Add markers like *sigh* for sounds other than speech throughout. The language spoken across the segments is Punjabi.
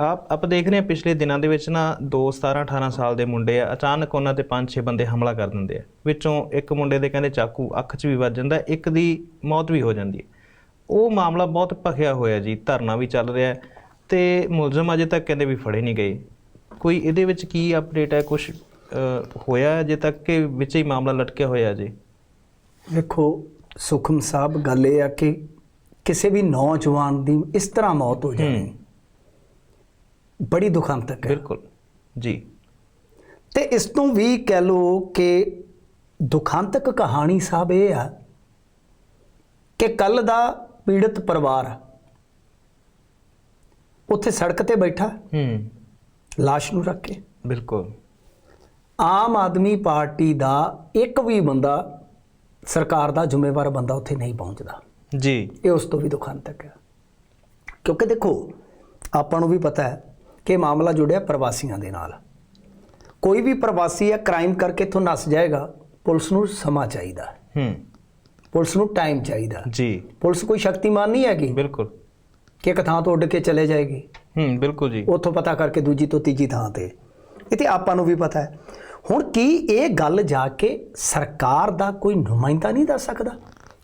ਆਪ ਆਪਾਂ ਦੇਖ ਰਹੇ ਹਾਂ ਪਿਛਲੇ ਦਿਨਾਂ ਦੇ ਵਿੱਚ ਨਾ ਦੋ 17 18 ਸਾਲ ਦੇ ਮੁੰਡੇ ਆ ਅਚਾਨਕ ਉਹਨਾਂ ਤੇ 5-6 ਬੰਦੇ ਹਮਲਾ ਕਰ ਦਿੰਦੇ ਆ। ਵਿੱਚੋਂ ਇੱਕ ਮੁੰਡੇ ਦੇ ਕਹਿੰਦੇ ਚਾਕੂ ਅੱਖ 'ਚ ਵੀ ਵੱਜ ਜਾਂਦਾ ਇੱਕ ਦੀ ਮੌਤ ਵੀ ਹੋ ਜਾਂਦੀ ਹੈ। ਉਹ ਮਾਮਲਾ ਬਹੁਤ ਭਖਿਆ ਹੋਇਆ ਜੀ ਧਰਨਾ ਵੀ ਚੱਲ ਰਿਹਾ ਤੇ ਮੁਲਜ਼ਮ ਅਜੇ ਤੱਕ ਕਹਿੰਦੇ ਵੀ ਫੜੇ ਨਹੀਂ ਗਏ। ਕੋਈ ਇਹਦੇ ਵਿੱਚ ਕੀ ਅਪਡੇਟ ਹੈ ਕੁਝ ਹੋਇਆ ਅਜੇ ਤੱਕ ਕਿ ਵਿੱਚ ਹੀ ਮਾਮਲਾ ਲਟਕਿਆ ਹੋਇਆ ਜੀ? ਵੇਖੋ ਸੁਖਮ ਸਾਹਿਬ ਗੱਲ ਇਹ ਆ ਕਿ ਕਿਸੇ ਵੀ ਨੌਜਵਾਨ ਦੀ ਇਸ ਤਰ੍ਹਾਂ ਮੌਤ ਹੋ। ਜਾਣੀ। ਬੜੀ ਦੁਖਾਂਤਕ ਹੈ। ਬਿਲਕੁਲ ਜੀ। ਤੇ ਇਸ ਤੋਂ ਵੀ ਕਹਿ ਲੋ ਕਿ ਦੁਖਾਂਤਕ ਕਹਾਣੀ ਸਾਹਿਬ ਇਹ ਆ ਕਿ ਕੱਲ ਦਾ ਪੀੜਤ ਪਰਿਵਾਰ ਉੱਥੇ ਸੜਕ ਤੇ ਬੈਠਾ ਹੂੰ। ਲਾਸ਼ ਨੂੰ ਰੱਖ ਕੇ। ਬਿਲਕੁਲ। ਆਮ ਆਦਮੀ ਪਾਰਟੀ ਦਾ ਇੱਕ ਵੀ ਬੰਦਾ ਸਰਕਾਰ ਦਾ ਜ਼ਿੰਮੇਵਾਰ ਬੰਦਾ ਉੱਥੇ ਨਹੀਂ ਪਹੁੰਚਦਾ। ਜੀ। ਇਹ ਉਸ ਤੋਂ ਵੀ ਦੁਖਾਂਤਕ ਹੈ। ਕਿਉਂਕਿ ਦੇਖੋ ਆਪਾਂ ਨੂੰ ਵੀ ਪਤਾ ਹੈ ਕਿ ਮਾਮਲਾ ਜੁੜਿਆ ਪ੍ਰਵਾਸੀਆਂ ਦੇ ਨਾਲ। ਕੋਈ ਵੀ ਪ੍ਰਵਾਸੀ ਆ ਕ੍ਰਾਈਮ ਕਰਕੇ ਇੱਥੋਂ ਨਸ ਜਾਏਗਾ ਪੁਲਿਸ ਨੂੰ ਸਮਾਂ ਚਾਹੀਦਾ। ਹੈ। ਪੁਲਿਸ ਨੂੰ ਟਾਈਮ ਚਾਹੀਦਾ। ਜੀ। ਪੁਲਿਸ ਕੋਈ ਸ਼ਕਤੀਮਾਨ ਨਹੀਂ ਹੈਗੀ। ਬਿਲਕੁਲ। ਕਿ ਇੱਕ ਥਾਂ ਤੋਂ ਉੱਡ ਕੇ ਚਲੇ ਜਾਏਗੀ। ਹੂੰ ਬਿਲਕੁਲ ਜੀ। ਉੱਥੋਂ ਪਤਾ ਕਰਕੇ ਦੂਜੀ ਤੋਂ ਤੀਜੀ ਥਾਂ ਤੇ। ਇਹ ਤੇ ਆਪਾਂ ਨੂੰ ਵੀ ਪਤਾ ਹੈ। ਹੁਣ ਕੀ ਇਹ ਗੱਲ ਜਾ ਕੇ ਸਰਕਾਰ ਦਾ ਕੋਈ ਨੁਮਾਇੰਦਾ ਨਹੀਂ ਦੱਸ ਸਕਦਾ?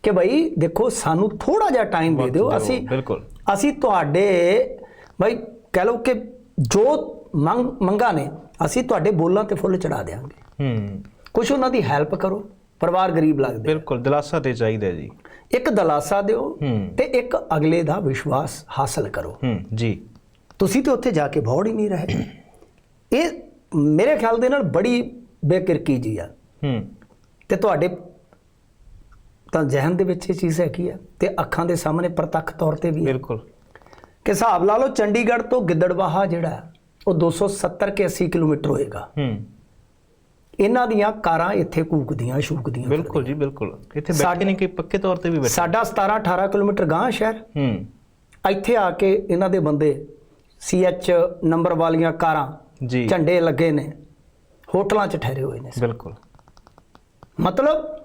ਕਿ ਭਾਈ ਦੇਖੋ ਸਾਨੂੰ ਥੋੜਾ ਜਿਹਾ ਟਾਈਮ ਦੇ ਦਿਓ। ਅਸੀਂ ਬਿਲਕੁਲ। ਅਸੀਂ ਤੁਹਾਡੇ ਭਾਈ ਕਹਿ ਲਓ ਕਿ ਜੋ ਮੰਗ ਮੰਗਾ ਨੇ ਅਸੀਂ ਤੁਹਾਡੇ ਬੋਲਾਂ ਤੇ ਫੁੱਲ ਚੜਾ ਦੇਵਾਂਗੇ ਹੂੰ। ਕੁਝ ਉਹਨਾਂ ਦੀ ਹੈਲਪ ਕਰੋ ਪਰਿਵਾਰ ਗਰੀਬ ਲੱਗਦੇ। ਬਿਲਕੁਲ ਦਿਲਾਸਾ ਤੇ ਚਾਹੀਦਾ ਜੀ। ਇੱਕ ਦਲਾਸਾ ਦਿਓ ਤੇ ਇੱਕ ਅਗਲੇ ਦਾ ਵਿਸ਼ਵਾਸ ਹਾਸਲ ਕਰੋ। ਹੂੰ ਜੀ। ਤੁਸੀਂ ਤੇ ਉੱਥੇ ਜਾ ਕੇ ਬੌੜ ਹੀ ਨਹੀਂ ਰਹੇ। ਇਹ ਮੇਰੇ ਖਿਆਲ ਦੇ ਨਾਲ ਬੜੀ ਬੇਕਿਰਕੀ ਜੀ ਆ। ਹੂੰ। ਤੇ ਤੁਹਾਡੇ ਤਾਂ ਜ਼ਿਹਨ ਦੇ ਵਿੱਚ ਇਹ ਚੀਜ਼ ਹੈਗੀ ਆ ਤੇ ਅੱਖਾਂ ਦੇ ਸਾਹਮਣੇ ਪ੍ਰਤੱਖ ਤੌਰ ਤੇ ਵੀ ਬਿਲਕੁਲ। ਕਿ ਹਿਸਾਬ ਲਾ ਲਓ ਚੰਡੀਗੜ੍ਹ ਤੋਂ ਗਿੱਦੜਬਾਹਾ ਜਿਹੜਾ ਉਹ 270 ਕੇ 80 ਕਿਲੋਮੀਟਰ ਹੋਏਗਾ। ਹੂੰ। ਇਹਨਾਂ ਦੀਆਂ ਕਾਰਾਂ ਇੱਥੇ ਕੂਕਦੀਆਂ ਸ਼ੂਕਦੀਆਂ ਬਿਲਕੁਲ ਜੀ ਬਿਲਕੁਲ। ਇੱਥੇ ਬੈਠੇ ਨਹੀਂ ਕਿ ਪੱਕੇ ਤੌਰ ਤੇ ਵੀ ਬੈਠੇ। ਸਾਡਾ 17 18 ਕਿਲੋਮੀਟਰ ਗਾਂਹ ਸ਼ਹਿਰ। ਹੂੰ। ਇੱਥੇ ਆ ਕੇ ਇਹਨਾਂ ਦੇ ਬੰਦੇ ਸੀਐਚ ਨੰਬਰ ਵਾਲੀਆਂ ਕਾਰਾਂ ਜੀ। ਝੰਡੇ ਲੱਗੇ ਨੇ ਹੋਟਲਾਂ 'ਚ ਠਹਿਰੇ ਹੋਏ ਨੇ ਬਿਲਕੁਲ। ਮਤਲਬ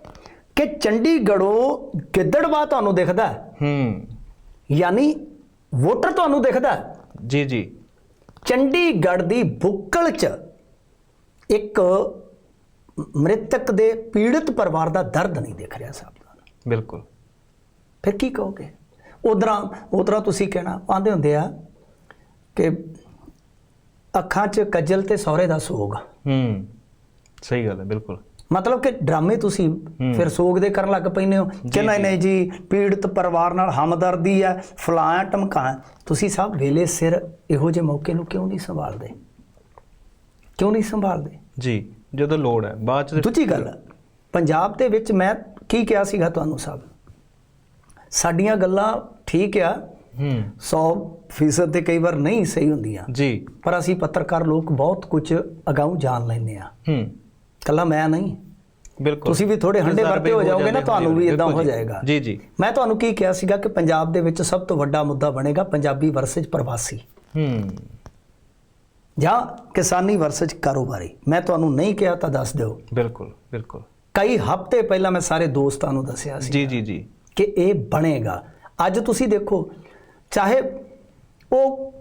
ਕਿ ਚੰਡੀਗੜ੍ਹੋਂ ਗਿੱਦੜਵਾ ਤੁਹਾਨੂੰ ਦਿਖਦਾ ਹੂੰ। ਯਾਨੀ ਵੋਟਰ ਤੁਹਾਨੂੰ ਦਿਖਦਾ। ਜੀ ਜੀ। ਚੰਡੀਗੜ੍ਹ ਦੀ ਬੁੱਕਲ 'ਚ ਇੱਕ ਮ੍ਰਿਤਕ ਦੇ ਪੀੜਤ ਪਰਿਵਾਰ ਦਾ ਦਰਦ ਨਹੀਂ ਦਿਖ ਰਿਹਾ ਸਾਹਿਬ। ਬਿਲਕੁਲ। ਫਿਰ ਕੀ ਕਹੋਗੇ? ਉਧਰਾਂ ਉਧਰਾਂ ਤੁਸੀਂ ਕਹਿਣਾ ਆਂਦੇ ਹੁੰਦੇ ਆ ਕਿ ਅੱਖਾਂ 'ਚ ਕੱਜਲ ਤੇ ਸਹੁਰੇ ਦਾ ਸੋਗ। ਹੂੰ ਸਹੀ ਗੱਲ ਹੈ ਬਿਲਕੁਲ। ਮਤਲਬ ਕਿ ਡਰਾਮੇ ਤੁਸੀਂ ਫਿਰ ਸੋਗ ਦੇ ਕਰਨ ਲੱਗ ਪੈਂਦੇ ਹੋ। ਕਿ ਨਹੀਂ ਨਹੀਂ ਜੀ ਪੀੜਤ ਪਰਿਵਾਰ ਨਾਲ ਹਮਦਰਦੀ ਹੈ ਫਲਾਂ ਟਮਕਾ ਤੁਸੀਂ ਸਭ ਵੇਲੇ ਸਿਰ ਇਹੋ ਜਿਹੇ ਮੌਕੇ ਨੂੰ ਕਿਉਂ ਨਹੀਂ ਸੰਭਾਲਦੇ? ਕਿਉਂ ਨਹੀਂ ਸੰਭਾਲਦੇ? ਜੀ ਜਦੋਂ ਲੋੜ ਹੈ ਬਾਅਦ ਚ ਦੂਜੀ ਗੱਲ ਪੰਜਾਬ ਦੇ ਵਿੱਚ ਮੈਂ ਕੀ ਕਿਹਾ ਸੀਗਾ ਤੁਹਾਨੂੰ ਸਭ? ਸਾਡੀਆਂ ਗੱਲਾਂ ਠੀਕ ਆ। ਹੂੰ। 100% ਤੇ ਕਈ ਵਾਰ ਨਹੀਂ ਸਹੀ ਹੁੰਦੀਆਂ। ਜੀ। ਪਰ ਅਸੀਂ ਪੱਤਰਕਾਰ ਲੋਕ ਬਹੁਤ ਕੁਝ ਅਗਾਊਂ ਜਾਣ ਲੈਂਦੇ ਆ ਹੂੰ। ਕੱਲਾ ਮੈਂ ਨਹੀਂ। ਬਿਲਕੁਲ। ਤੁਸੀਂ ਵੀ ਥੋੜੇ ਹੰਡੇ ਵਰਤੇ ਹੋ ਜਾਓਗੇ ਨਾ ਤੁਹਾਨੂੰ ਵੀ ਇਦਾਂ ਹੋ। ਜਾਏਗਾ। ਜੀ ਜੀ। ਮੈਂ ਤੁਹਾਨੂੰ ਕੀ ਕਿਹਾ ਸੀਗਾ ਕਿ ਪੰਜਾਬ ਦੇ ਵਿੱਚ ਸਭ ਤੋਂ ਵੱਡਾ ਮੁੱਦਾ ਬਣੇਗਾ ਪੰਜਾਬੀ ਵਰਸੇਜ ਪ੍ਰਵਾਸੀ। ਹੂੰ। ਜਾਂ ਕਿਸਾਨੀ ਵਰਸੇਜ ਕਾਰੋਬਾਰੀ। ਮੈਂ ਤੁਹਾਨੂੰ ਨਹੀਂ ਕਿਹਾ ਤਾਂ ਦੱਸ ਦਿਓ। ਬਿਲਕੁਲ ਬਿਲਕੁਲ। ਕਈ ਹਫ਼ਤੇ ਪਹਿਲਾਂ ਮੈਂ ਸਾਰੇ ਦੋਸਤਾਂ ਨੂੰ ਦੱਸਿਆ ਸੀ ਜੀ ਜੀ ਜੀ। ਕਿ ਇਹ ਬਣੇਗਾ। ਅੱਜ ਤੁਸੀਂ ਦੇਖੋ ਚਾਹੇ ਉਹ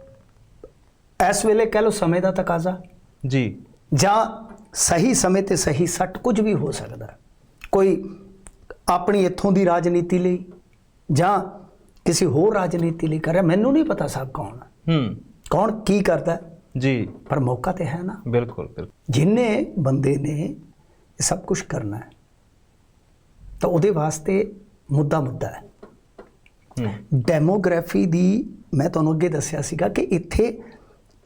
ਇਸ ਵੇਲੇ ਕਹਿ ਲਓ ਸਮੇਂ ਦਾ ਤਕਾਜ਼ਾ ਜੀ। ਜਾਂ ਸਹੀ ਸਮੇਂ ਤੇ ਸਹੀ ਸੱਟ ਕੁਝ ਵੀ ਹੋ ਸਕਦਾ। ਕੋਈ ਆਪਣੀ ਇੱਥੋਂ ਦੀ ਰਾਜਨੀਤੀ ਲਈ ਜਾਂ ਕਿਸੇ ਹੋਰ ਰਾਜਨੀਤੀ ਲਈ ਕਰ ਰਿਹਾ ਮੈਨੂੰ ਨਹੀਂ ਪਤਾ ਸਾਹਿਬ ਕੌਣ ਹੈ। ਕੌਣ ਕੀ ਕਰਦਾ ਜੀ। ਪਰ ਮੌਕਾ ਤੇ ਹੈ ਨਾ। ਬਿਲਕੁਲ ਬਿਲਕੁਲ। ਜਿੰਨੇ ਬੰਦੇ ਨੇ ਇਹ ਸਭ ਕੁਝ ਕਰਨਾ ਹੈ ਤਾਂ ਉਹਦੇ ਵਾਸਤੇ ਮੁੱਦਾ ਮੁੱਦਾ ਹੈ। ਹੂੰ। ਡੈਮੋਗ੍ਰਾਫੀ ਦੀ ਮੈਂ ਤੁਹਾਨੂੰ ਅੱਗੇ ਦੱਸਿਆ ਸੀਗਾ ਕਿ ਇੱਥੇ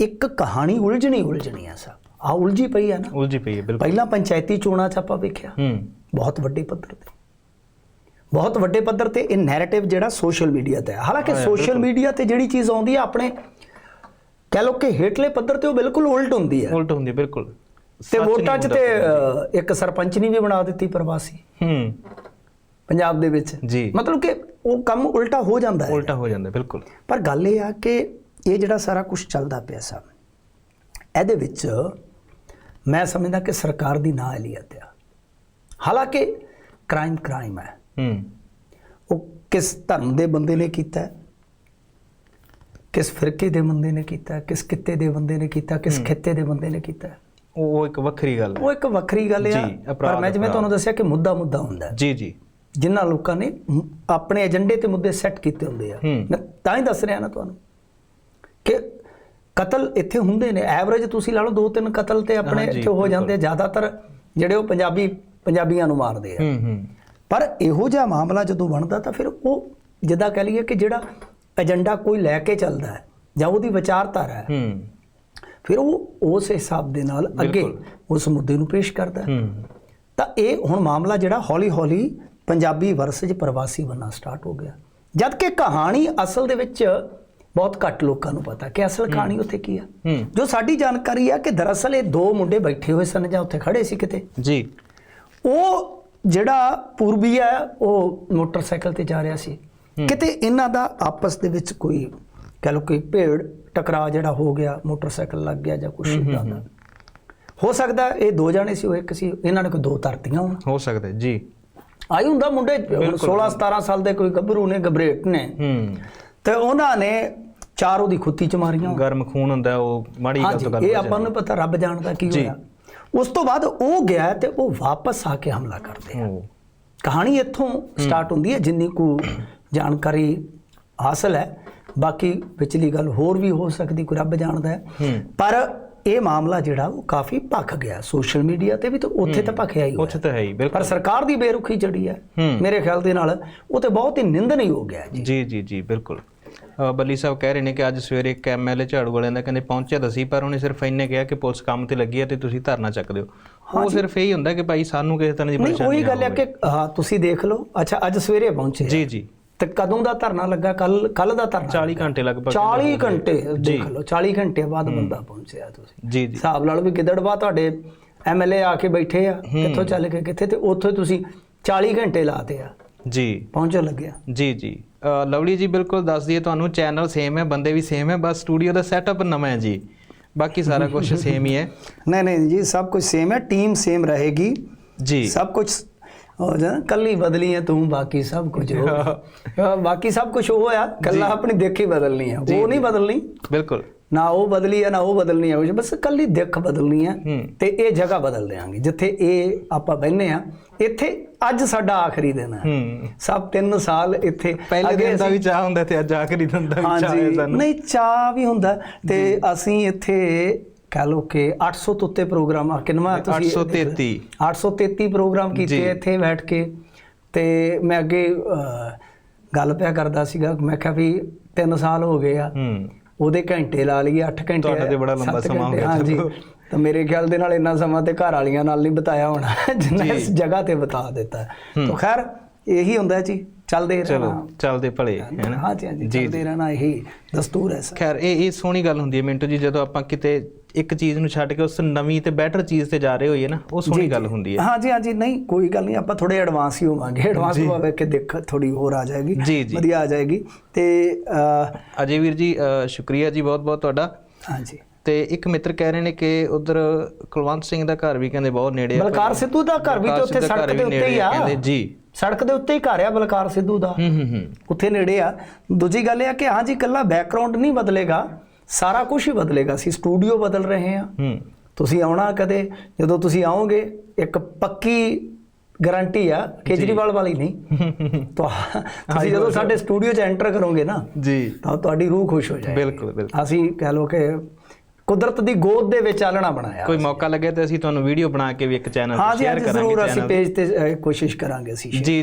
ਇੱਕ ਕਹਾਣੀ ਉਲਝਣੀ ਉਲਝਣੀ ਆ ਸਭ। ਆ ਉਲਝੀ ਪਈ ਆ ਨਾ। ਉਲਝੀ ਪਈ ਹੈ ਬਿਲਕੁਲ। ਪਹਿਲਾਂ ਪੰਚਾਇਤੀ ਚੋਣਾਂ 'ਚ ਆਪਾਂ ਵੇਖਿਆ। ਹੂੰ। ਬਹੁਤ ਵੱਡੇ ਪੱਧਰ ਤੇ। ਬਹੁਤ ਵੱਡੇ ਪੱਧਰ ਤੇ ਇਹ ਨੈਰੇਟਿਵ ਜਿਹੜਾ ਸੋਸ਼ਲ ਮੀਡੀਆ ਤੇ ਹੈ। ਹਾਲਾਂਕਿ ਹਾਂ, ਸੋਸ਼ਲ। ਮੀਡੀਆ ਤੇ ਜਿਹੜੀ ਚੀਜ਼ ਆਉਂਦੀ ਹੈ ਆਪਣੇ ਕਹਿ ਲਓ ਕਿ ਹੇਠਲੇ ਪੱਧਰ ਤੇ ਉਹ ਬਿਲਕੁਲ ਉਲਟ ਹੁੰਦੀ ਹੈ। ਉਲਟ ਹੁੰਦੀ ਹੈ, ਬਿਲਕੁਲ। ਤੇ ਵੋਟਾਂ 'ਚ ਤੇ ਇੱਕ ਸਰਪੰਚ ਨਹੀਂ ਵੀ ਬਣਾ ਦਿੱਤੀ ਪ੍ਰਵਾਸੀ। ਹੂੰ। ਪੰਜਾਬ ਦੇ ਵਿੱਚ। ਜੀ। ਮਤਲਬ ਕਿ ਉਹ ਕੰਮ ਉਲਟਾ ਹੋ ਜਾਂਦਾ ਹੈ। ਉਲਟਾ ਹੋ ਜਾਂਦਾ ਬਿਲਕੁਲ। ਪਰ ਗੱਲ ਇਹ ਆ ਕਿ ਇਹ ਜਿਹੜਾ ਸਾਰਾ ਕੁਝ ਚੱਲਦਾ ਪਿਆ ਸਭ ਇਹਦੇ ਵਿੱਚ ਮੈਂ ਸਮਝਦਾ ਕਿ ਸਰਕਾਰ ਦੀ ਨਾਅਹਲੀਅਤ ਆ। ਹਾਲਾਂਕਿ ਕ੍ਰਾਈਮ ਕ੍ਰਾਈਮ ਹੈ। ਹੂੰ। ਉਹ ਕਿਸ ਧਰਮ ਦੇ ਬੰਦੇ ਨੇ ਕੀਤਾ ਹੈ? ਕਿਸ ਫਿਰਕੇ ਦੇ ਬੰਦੇ ਨੇ ਕੀਤਾ ਕਿਸ ਕਿੱਤੇ ਦੇ ਬੰਦੇ ਨੇ ਕੀਤਾ ਕਿਸ ਖਿੱਤੇ ਦੇ ਬੰਦੇ ਨੇ ਕੀਤਾ ਉਹ ਇੱਕ ਵੱਖਰੀ ਗੱਲ ਹੈ। ਉਹ ਇੱਕ ਵੱਖਰੀ ਗੱਲ ਆ। ਜੀ, ਪਰ ਮੈਂ ਜਿਵੇਂ। ਤੁਹਾਨੂੰ ਦੱਸਿਆ ਕਿ ਮੁੱਦਾ ਮੁੱਦਾ ਹੁੰਦਾ ਹੈ। ਜੀ ਜੀ। ਜਿਨ੍ਹਾਂ ਲੋਕਾਂ ਨੇ ਆਪਣੇ ਏਜੰਡੇ ਤੇ ਮੁੱਦੇ ਸੈੱਟ ਕੀਤੇ ਹੁੰਦੇ ਆ। ਹੂੰ। ਮੈਂ ਤਾਂ ਹੀ ਦੱਸ ਰਿਹਾ ਨਾ ਤੁਹਾਨੂੰ। ਕਤਲ ਇੱਥੇ ਹੁੰਦੇ ਨੇ ਐਵਰੇਜ ਤੁਸੀਂ ਲਾ ਲਓ ਦੋ ਤਿੰਨ ਕਤਲ ਤੇ ਆਪਣੇ ਇੱਥੇ ਹੋ ਜਾਂਦੇ। ਜ਼ਿਆਦਾਤਰ ਜਿਹੜੇ ਉਹ ਪੰਜਾਬੀ ਪੰਜਾਬੀਆਂ ਨੂੰ ਮਾਰਦੇ ਆ। ਪਰ ਇਹੋ ਜਿਹਾ ਮਾਮਲਾ ਜਦੋਂ ਬਣਦਾ ਤਾਂ ਫਿਰ ਉਹ ਜਿੱਦਾਂ ਕਹ ਲਈਏ ਕਿ ਜਿਹੜਾ ਏਜੰਡਾ ਕੋਈ ਲੈ ਕੇ ਚੱਲਦਾ ਹੈ ਜਾਂ ਉਹਦੀ ਵਿਚਾਰਧਾਰਾ ਹੈ ਫਿਰ ਉਹ ਉਸ ਹਿਸਾਬ ਦੇ ਨਾਲ ਅੱਗੇ। ਉਸ ਮੁੱਦੇ ਨੂੰ ਪੇਸ਼ ਕਰਦਾ ਹੈ। ਹੂੰ। ਤਾਂ ਇਹ ਹੁਣ ਮਾਮਲਾ ਜਿਹੜਾ ਹੌਲੀ-ਹੌਲੀ ਪੰਜਾਬੀ ਵਰਸਜ ਪ੍ਰਵਾਸੀ ਬੰਨਾ ਸਟਾਰਟ ਹੋ ਗਿਆ। ਜਦ ਕਿ ਕਹਾਣੀ ਅਸਲ ਦੇ ਵਿੱਚ ਬਹੁਤ ਘੱਟ ਲੋਕਾਂ ਨੂੰ ਪਤਾ ਕਿ ਅਸਲ ਕਹਾਣੀ ਉੱਥੇ ਕੀ ਆ। ਜੋ ਸਾਡੀ ਜਾਣਕਾਰੀ ਆ ਕਿ ਦਰਅਸਲ ਇਹ ਦੋ ਮੁੰਡੇ ਬੈਠੇ ਹੋਏ ਸਨ ਜਾਂ ਉੱਥੇ ਖੜੇ ਸੀ ਕਿਤੇ। ਜੀ। ਉਹ ਜਿਹੜਾ ਪੂਰਬੀ ਆ ਉਹ ਮੋਟਰਸਾਈਕਲ ਤੇ ਜਾ ਰਿਹਾ ਸੀ। ਕਿਤੇ ਇਹਨਾਂ ਦਾ ਆਪਸ ਦੇ ਵਿੱਚ ਕੋਈ ਕਹ ਲਓ ਕੋਈ ਭੇੜ ਟਕਰਾਅ ਜਿਹੜਾ ਹੋ ਗਿਆ ਮੋਟਰਸਾਈਕਲ ਲੱਗ ਗਿਆ ਜਾਂ ਕੁਛ ਇਦਾਂ ਦਾ। ਹੋ। ਸਕਦਾ ਇਹ ਦੋ ਜਾਣੇ ਸੀ ਉਹ ਇੱਕ ਸੀ ਇਹਨਾਂ ਨੇ ਕੋਈ ਦੋ ਧਰਤੀਆਂ ਹੋਣ। ਹੋ ਸਕਦਾ ਜੀ। ਆਈ ਹੁੰਦਾ ਮੁੰਡੇ ਹੁਣ 16 17 ਸਾਲ ਦੇ ਕੋਈ ਗੱਭਰੂ ਨੇ ਗਬਰੇਟ ਨੇ। ਹੂੰ। ਤੇ ਉਹਨਾਂ ਨੇ ਚਾਰ ਉਹਦੀ ਖੁੱਤੀ ਚ ਮਾਰੀਆਂ। ਗਰਮ ਖੂਨ ਹੁੰਦਾ ਉਹ ਮਾੜੀ ਗੱਲ ਤੋਂ ਗੱਲ ਇਹ ਆਪਾਂ ਨੂੰ ਪਤਾ ਰੱਬ ਜਾਣਦਾ ਕੀ। ਹੋਇਆ। ਉਸ ਤੋਂ ਬਾਅਦ ਉਹ ਗਿਆ ਤੇ ਉਹ ਵਾਪਸ ਆ ਕੇ ਹਮਲਾ ਕਰਦੇ ਆ। ਕਹਾਣੀ ਇੱਥੋਂ ਸਟਾਰਟ ਹੁੰਦੀ ਹੈ ਜਿੰਨੀ ਕੁ ਜਾਣਕਾਰੀ ਹਾਸਲ ਹੈ। ਬਾਕੀ ਵਿਚਲੀ ਗੱਲ ਹੋਰ ਵੀ ਹੋ ਸਕਦੀ ਕੋਈ ਰੱਬ ਜਾਣਦਾ ਹੈ। ਪਰ ਇਹ ਮਾਮਲਾ ਜਿਹੜਾ ਉਹ ਕਾਫੀ ਭਖ ਗਿਆ। ਸੋਸ਼ਲ ਮੀਡੀਆ ਤੇ ਵੀ ਤੇ ਉੱਥੇ ਤਾਂ ਭਖਿਆ ਹੀ ਉੱਥੇ ਤਾਂ ਹੈ ਹੀ ਪਰ ਬਿਲਕੁਲ ਸਰਕਾਰ ਦੀ ਬੇਰੁਖੀ ਜਿਹੜੀ ਹੈ। ਮੇਰੇ ਖਿਆਲ ਦੇ ਨਾਲ ਉਹ ਤੇ ਬਹੁਤ ਹੀ ਨਿੰਦਨੀ ਹੋ ਗਿਆ ਜੀ ਜੀ ਜੀ ਬਿਲਕੁਲ। ਬੱਲੀ ਸਾਹਿਬ ਕਹਿ ਰਹੇ ਨੇ ਕਿ ਅੱਜ ਸਵੇਰੇ ਇੱਕ ਐਮਐਲਏ ਝਾੜੂ ਵਾਲਿਆਂ ਦਾ ਕਹਿੰਦੇ ਪਹੁੰਚਿਆ ਤਾਂ ਸੀ ਪਰ ਉਹਨੇ ਸਿਰਫ ਇੰਨੇ ਕਿਹਾ ਕਿ ਪੁਲਿਸ ਕੰਮ ਤੇ ਲੱਗੀ ਹੈ ਤੇ ਤੁਸੀਂ ਧਰਨਾ ਚੱਕ ਦਿਓ। ਉਹ ਸਿਰਫ ਇਹੀ ਹੁੰਦਾ ਕਿ ਭਾਈ ਸਾਨੂੰ ਕਿਸੇ ਤਰ੍ਹਾਂ ਦੀ ਨਹੀਂ ਪਰੇਸ਼ਾਨੀ ਉਹੀ ਨਾ ਗੱਲ ਹੈ। ਕਿ ਹਾਂ ਤੁਸੀਂ ਦੇਖ ਲਓ। ਅੱਛਾ ਅੱਜ ਸਵੇਰੇ ਪਹੁੰਚੇ। ਜੀ ਜੀ। ਤੇ ਕਦੋਂ ਦਾ ਧਰਨਾ ਲੱਗਾ? ਕੱਲ ਕੱਲ ਦਾ ਧਰਨਾ 40 ਘੰਟੇ ਲਗਭਗ 40 ਘੰਟੇ। ਦੇਖ ਲਓ 40 ਘੰਟੇ ਬਾਅਦ ਬੰਦਾ ਪਹੁੰਚਿਆ ਤੁਸੀਂ। ਜੀ ਜੀ। ਹਿਸਾਬ ਲਾ ਲਓ ਵੀ ਗਿੱਦੜਵਾ ਤੁਹਾਡੇ ਐਮਐਲਏ ਆ ਕੇ ਬੈਠੇ ਆ ਕਿੱਥੋਂ ਚੱਲ ਕੇ ਕਿੱਥੇ ਤੇ ਉੱਥੇ ਤੁਸੀਂ 40 ਘੰਟੇ ਲਾਤੇ ਆ। ਜੀ। ਪਹੁੰਚਣ ਲੱਗਿਆ। ਜੀ ਜੀ। ਲਵਲੀ ਜੀ ਬਿਲਕੁਲ ਦੱਸ ਦਈਏ ਤੁਹਾਨੂੰ ਚੈਨਲ ਸੇਮ ਹੈ ਬੰਦੇ ਵੀ ਸੇਮ ਹੈ ਬਸ ਸਟੂਡੀਓ ਦਾ ਸੈਟਅਪ ਨਵਾਂ ਹੈ ਜੀ। ਬਾਕੀ ਸਾਰਾ ਕੁਝ ਸੇਮ *laughs* ਹੀ ਹੈ। ਨਹੀਂ ਨਹੀਂ ਜੀ ਸਭ ਕੁਝ ਸੇਮ ਹੈ ਟੀਮ ਸੇਮ ਰਹੇਗੀ। ਜੀ। ਸਭ ਕੁਝ ਹੋ ਜਾ ਕੱਲੀ ਬਦਲੀ ਹੈ ਤੂੰ ਬਾਕੀ ਸਭ ਕੁਝ ਹੋ। ਬਾਕੀ ਸਭ ਕੁਝ ਉਹ ਆ ਕੱਲਾ ਆਪਣੀ ਦੇਖੀ ਬਦਲਣੀ ਹੈ ਉਹ ਨਹੀਂ ਬਦਲਣੀ। ਬਿਲਕੁਲ। ਨਾ ਉਹ ਬਦਲੀ ਹੈ ਨਾ ਉਹ ਬਦਲਣੀ ਹੈ। ਬਸ ਕੱਲੀ ਦਿੱਖ ਬਦਲਣੀ ਹੈ। ਤੇ ਇਹ ਜਗ੍ਹਾ ਬਦਲ ਦੇਾਂਗੇ ਜਿੱਥੇ ਇਹ ਆਪਾਂ ਬੈੰਨੇ ਆ ਇੱਥੇ ਅੱਜ ਸਾਡਾ ਆਖਰੀ ਦਿਨ ਹੈ। ਸਭ 3 ਸਾਲ ਇੱਥੇ ਪਹਿਲੇ ਦਿਨ ਦਾ ਵੀ ਚਾਹ ਹੁੰਦਾ ਤੇ ਅੱਜ ਆਖਰੀ ਦਿਨ ਦਾ ਵੀ ਚਾਹ ਹੈ ਸਾਨੂੰ। ਨਹੀਂ ਚਾਹ ਵੀ ਹੁੰਦਾ ਤੇ ਅਸੀਂ ਇੱਥੇ ਕਹ ਲਓ ਕਿ 800 ਤੋਂ ਉੱਤੇ ਪ੍ਰੋਗਰਾਮ ਆ ਕਿੰਨਾ 833 833 ਪ੍ਰੋਗਰਾਮ ਕੀਤੇ। ਇੱਥੇ ਬੈਠ ਕੇ। ਤੇ ਮੈਂ ਅੱਗੇ ਗੱਲ ਪਿਆ ਕਰਦਾ ਸੀਗਾ। ਮੈਂ ਕਿਹਾ ਵੀ 3 ਸਾਲ ਹੋ ਗਏ ਆ। ਹੂੰ। ਉਹਦੇ ਘੰਟੇ ਲਾ ਲਈਏ 8 ਘੰਟੇ ਤੁਹਾਡਾ ਤੇ ਬੜਾ ਲੰਬਾ ਸਮਾਂ ਹੋ ਗਿਆ ਹਾਂਜੀ। ਤਾਂ ਮੇਰੇ ਖਿਆਲ ਦੇ ਨਾਲ ਇੰਨਾ ਸਮਾਂ ਤੇ ਘਰ ਵਾਲੀਆਂ ਨਾਲ ਨਹੀਂ ਬਤਾਇਆ ਹੋਣਾ। ਜਿੰਨਾ। ਇਸ ਜਗ੍ਹਾ ਤੇ ਬਤਾ ਦਿੱਤਾ। ਤਾਂ ਖੈਰ ਇਹੀ ਹੁੰਦਾ ਜੀ। ਚੱਲਦੇ ਚਲੋ ਰਹਿਣਾ ਚੱਲਦੇ ਭਲੇ ਹਾਂਜੀ ਹਾਂਜੀ ਜੀ ਚੱਲਦੇ ਰਹਿਣਾ ਇਹੀ ਦਸਤੂਰ ਹੈ ਸਰ। ਖੈਰ ਇਹ ਇਹ ਸੋਹਣੀ ਗੱਲ ਹੁੰਦੀ ਹੈ ਮਿੰਟੂ ਜੀ ਜਦੋਂ ਆਪਾਂ ਕਿਤੇ ਇੱਕ ਚੀਜ਼ ਨੂੰ ਛੱਡ ਕੇ ਉਸ ਨਵੀਂ ਤੇ ਬੈਟਰ ਚੀਜ਼ ਤੇ ਜਾ ਰਹੇ ਹੋਈਏ ਨਾ ਉਹ ਸੋਹਣੀ ਗੱਲ ਹੁੰਦੀ ਹੈ। ਹਾਂਜੀ ਹਾਂਜੀ ਨਹੀਂ ਕੋਈ ਗੱਲ ਨਹੀਂ ਆਪਾਂ ਥੋੜੇ ਐਡਵਾਂਸ ਹੀ ਹੋਵਾਂਗੇ। ਐਡਵਾਂਸ ਹੋਵੇ ਕਿ ਦੇਖ ਥੋੜੀ ਹੋਰ ਆ ਜਾਏਗੀ। ਵਧੀਆ ਆ ਜਾਏਗੀ। ਤੇ ਅਜੇ ਵੀਰ ਜੀ ਸ਼ੁਕਰੀਆ ਜੀ ਬਹੁਤ ਬਹੁਤ ਤੁਹਾਡਾ। ਹਾਂਜੀ। ਤੇ ਇੱਕ ਮਿੱਤਰ ਕਹਿ ਰਹੇ ਨੇ ਕਿ ਉਧਰ ਕੁਲਵੰਤ ਸਿੰਘ ਦਾ ਘਰ ਵੀ ਕਹਿੰਦੇ ਬਹੁਤ ਨੇੜੇ ਆ। ਬਲਕਾਰ ਸਿੱਧੂ ਦਾ ਘਰ ਵੀ ਤੇ ਉੱਥੇ ਸੜਕ ਦੇ ਉੱਤੇ ਹੀ ਆ। ਕਹਿੰਦੇ ਜੀ। ਸੜਕ ਦੇ ਉੱਤੇ ਹੀ ਘਰ ਆ ਬਲਕਾਰ ਸਿੱਧੂ ਦਾ। ਹੂੰ ਹੂੰ ਹੂੰ। ਉੱਥੇ ਨੇੜੇ ਆ। ਦੂਜੀ ਗੱਲ ਇਹ ਆ ਕਿ ਹਾਂਜੀ ਇਕੱਲਾ ਬੈਕਗ੍ਰਾਉਂਡ ਨਹੀਂ ਬਦਲੇਗਾ ਸਾਰਾ ਕੁਝ ਹੀ ਬਦਲੇਗਾ। ਅਸੀਂ ਸਟੂਡੀਓ ਬਦਲ ਰਹੇ ਹਾਂ। ਹੂੰ। ਤੁਸੀਂ ਆਉਣਾ ਕਦੇ ਜਦੋਂ ਤੁਸੀਂ ਆਓਗੇ ਇੱਕ ਪੱਕੀ ਗਾਰੰਟੀ ਆ ਕੇਜਰੀਵਾਲ ਵਾਲੀ ਨਹੀਂ। ਤੁਸੀਂ ਜਦੋਂ ਸਾਡੇ ਸਟੂਡੀਓ 'ਚ ਐਂਟਰ ਕਰੋਗੇ ਨਾ ਜੀ। ਤਾਂ ਤੁਹਾਡੀ ਰੂਹ ਖੁਸ਼ ਹੋ ਜਾਏਗੀ। ਬਿਲਕੁਲ ਬਿਲਕੁਲ। ਅਸੀਂ ਕਹਿ ਲੋ ਕਿ ਕੁਦਰਤ ਦੀ ਗੋਦ ਦੇ ਵਿੱਚ ਚਾਲਣਾ ਬਣਾਇਆ ਕੋਈ ਮੌਕਾ ਲੱਗੇ ਤੇ ਅਸੀਂ ਤੁਹਾਨੂੰ ਵੀਡੀਓ ਬਣਾ ਕੇ ਵੀ ਇੱਕ ਚੈਨਲ ਹਾਂ ਤੇ ਜੀ ਸ਼ੇਅਰ ਕਰਾਂਗੇ ਜ਼ਰੂਰ ਅਸੀਂ ਪੇਜ ਤੇ। ਕੋਸ਼ਿਸ਼ ਕਰਾਂਗੇ ਅਸੀਂ ਜੀ ਜੀ